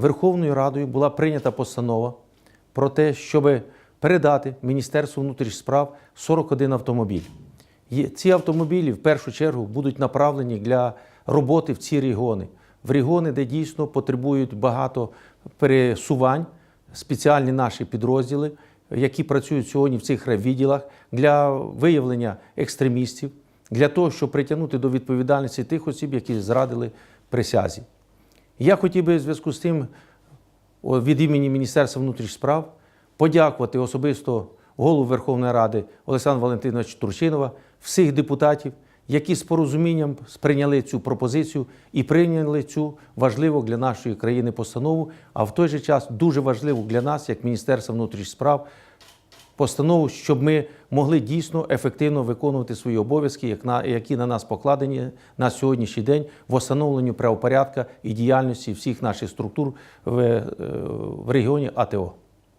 Верховною Радою була прийнята постанова про те, щоб передати Міністерству внутрішніх справ 41 автомобіль. Ці автомобілі в першу чергу будуть направлені для роботи в ці регіони, в регіони, де дійсно потребують багато пересувань, спеціальні наші підрозділи, які працюють сьогодні в цих відділах для виявлення екстремістів, для того, щоб притягнути до відповідальності тих осіб, які зрадили присязі. Я хотів би в зв'язку з тим від імені Міністерства внутрішніх справ подякувати особисто голову Верховної Ради Олександра Валентиновича Турчинова, всіх депутатів, які з порозумінням сприйняли цю пропозицію і прийняли цю важливу для нашої країни постанову, а в той же час дуже важливу для нас, як Міністерства внутрішніх справ, постанову, щоб ми могли дійсно ефективно виконувати свої обов'язки, як на- які на нас покладені на сьогоднішній день в встановленню правопорядка і діяльності всіх наших структур в, е, в регіоні АТО.